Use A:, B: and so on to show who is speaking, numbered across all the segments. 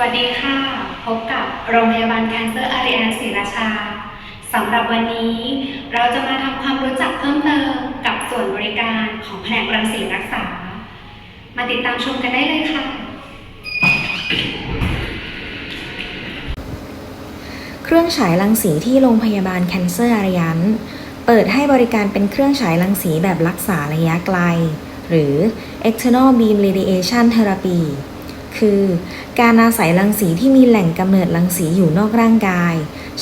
A: วัสดีค่ะ พบกับโรงพยาบาลแคนเซอร์อารีแอนศรีราชาสำหรับวันนี้ เราจะมาทำความรู้จักเพิ่มเติมกับส่วนบริการของแผนกรังสีรักษา มาติดตามชมกันได้เลยค่ะ
B: เครื่องฉายรังสีที่โรงพยาบาลแคนเซอร์อาริยันเปิดให้บริการเป็นเครื่องฉายรังสีแบบรักษาระยะไกล หรือ external beam radiation therapy คือการอาศัยรังสีที่มีแหล่งกำเนิดรังสีอยู่นอกร่างกาย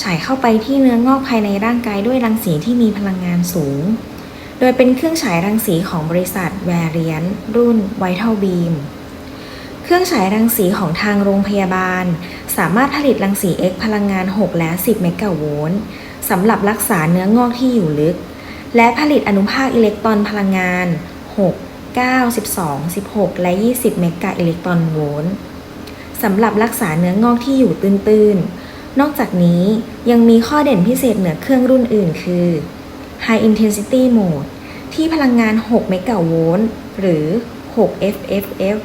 B: ฉายเข้าไปที่เนื้องอกภายในร่างกายด้วยรังสีที่มีพลังงานสูง โดยเป็นเครื่องฉายรังสีของบริษัท Variant รุ่น Vital Beam เครื่องฉายรังสีของทางโรงพยาบาล สามารถผลิตรังสี X พลังงาน 6 และ 10 เมกะโวลต์สำหรับรักษาเนื้องอกที่อยู่ลึก และผลิตอนุภาคอิเล็กตรอนพลังงาน 6 9 12 16 และ 20 เมกะอิเล็กตรอนโวลต์สำหรับรักษาเนื้องอกที่อยู่ตื้นๆ นอกจากนี้ยังมีข้อเด่นพิเศษเหนือเครื่องรุ่นอื่นคือ High Intensity Mode ที่พลังงาน 6 เมกะโวลต์หรือ 6 FFF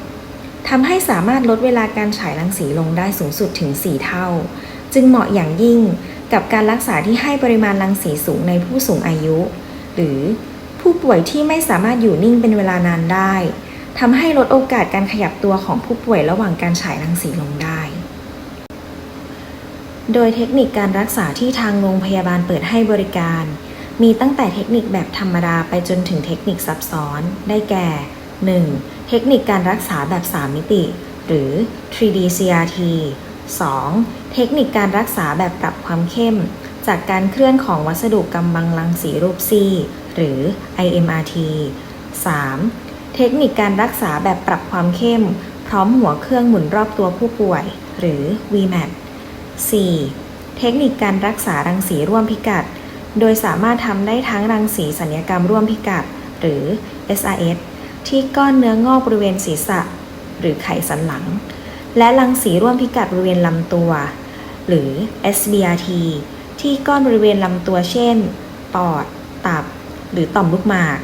B: ทำให้สามารถลดเวลาการฉายรังสีลงได้สูงสุดถึง 4 เท่า จึงเหมาะอย่างยิ่งกับการรักษาที่ให้ปริมาณรังสีสูงในผู้สูงอายุ หรือ ผู้ป่วยที่ไม่สามารถอยู่นิ่งเป็นเวลานานได้ทำให้ลดโอกาสการขยับตัวของผู้ป่วยระหว่างการฉายรังสีลงได้ โดยเทคนิคการรักษาที่ทางโรงพยาบาลเปิดให้บริการ มีตั้งแต่เทคนิคแบบธรรมดาไปจนถึงเทคนิคซับซ้อน ได้แก่ 1. เทคนิคการรักษาแบบ 3 มิติ หรือ 3D CRT 2. เทคนิคการรักษาแบบปรับความเข้ม จากการเคลื่อนของวัสดุกำบังรังสีรูปซี หรือ IMRT 3. เทคนิคการรักษาแบบปรับความเข้ม พร้อมหัวเครื่องหมุนรอบตัวผู้ป่วย หรือ VMAT 4. เทคนิคการรักษารังสีร่วมพิกัด โดยสามารถทำได้ทั้งรังสีสัญญกรรมร่วมพิกัด หรือ SRS ที่ก้อนเนื้องอกบริเวณศีรษะ หรือไขสันหลัง และรังสีร่วมพิกัดบริเวณลำตัว หรือ SBRT ที่ก้อนบริเวณลำตัวเช่น ปอด ตับ หรือต่อมลูกหมาก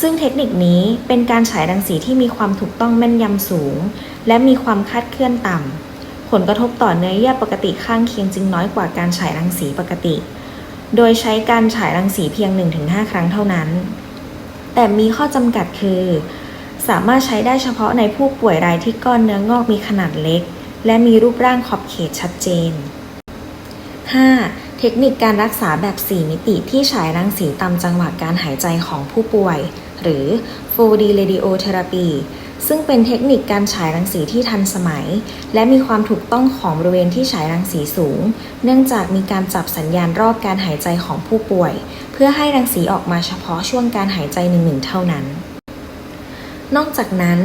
B: ซึ่งเทคนิคนี้เป็นการฉายรังสีที่มีความถูกต้องแม่นยำสูง และมีความคาดเคลื่อนต่ำ ผลกระทบต่อเนื้อเยื่อปกติข้างเคียงจึงน้อยกว่าการฉายรังสีปกติ โดยใช้การฉายรังสีเพียง 1-5 ครั้งเท่านั้น แต่มีข้อจำกัดคือ สามารถใช้ได้เฉพาะในผู้ป่วยรายที่ก้อนเนื้องอกมีขนาดเล็ก และมีรูปร่างขอบเขตชัดเจน 5. เทคนิคการรักษาแบบ 4 มิติที่ฉายรังสีตามจังหวะการหายใจของผู้ป่วย หรือ 4D radiotherapy ซึ่งเป็นเทคนิคการฉายรังสีที่ทันสมัย และมีความถูกต้องของบริเวณที่ฉายรังสีสูง เนื่องจากมีการจับสัญญาณรอบการหายใจของผู้ป่วย เพื่อให้รังสีออกมาเฉพาะช่วงการหายใจหนึ่งๆเท่านั้น นอกจากนั้น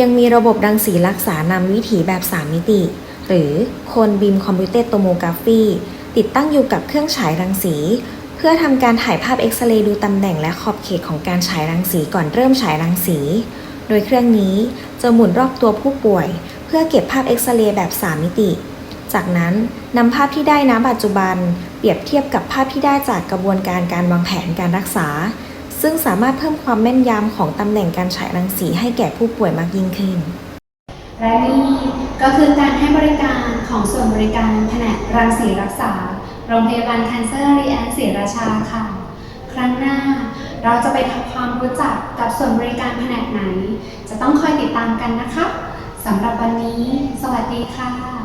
B: ยังมีระบบรังสีรักษานำวิถีแบบ 3 มิติ หรือโคนบีมคอมพิวเตอร์โตโมกราฟี ติดตั้งอยู่กับเครื่องฉายรังสี เพื่อทำการถ่ายภาพเอ็กซเรย์ดูตำแหน่งและขอบเขตของการฉายรังสีก่อนเริ่มฉายรังสี โดยเครื่องนี้จะหมุนรอบตัวผู้ป่วย เพื่อเก็บภาพเอ็กซเรย์แบบ 3 มิติ จากนั้นนำภาพที่ได้ณปัจจุบัน เปรียบเทียบกับภาพที่ได้จากกระบวนการการวางแผนการรักษา ซึ่งสามารถเพิ่มความแม่นยำของตำแหน่งการฉายรังสีให้แก่ผู้ป่วยมากยิ่งขึ้น
A: และนี่ก็คือการให้บริการของส่วนบริการแผนกรังสีรักษา โรงพยาบาลแคนเซอร์รีแอนศรีราชาค่ะ ครั้งหน้าเราจะไปทำความรู้จักกับส่วนบริการแผนกไหน จะต้องคอยติดตามกันนะคะสำหรับวันนี้ สวัสดีค่ะ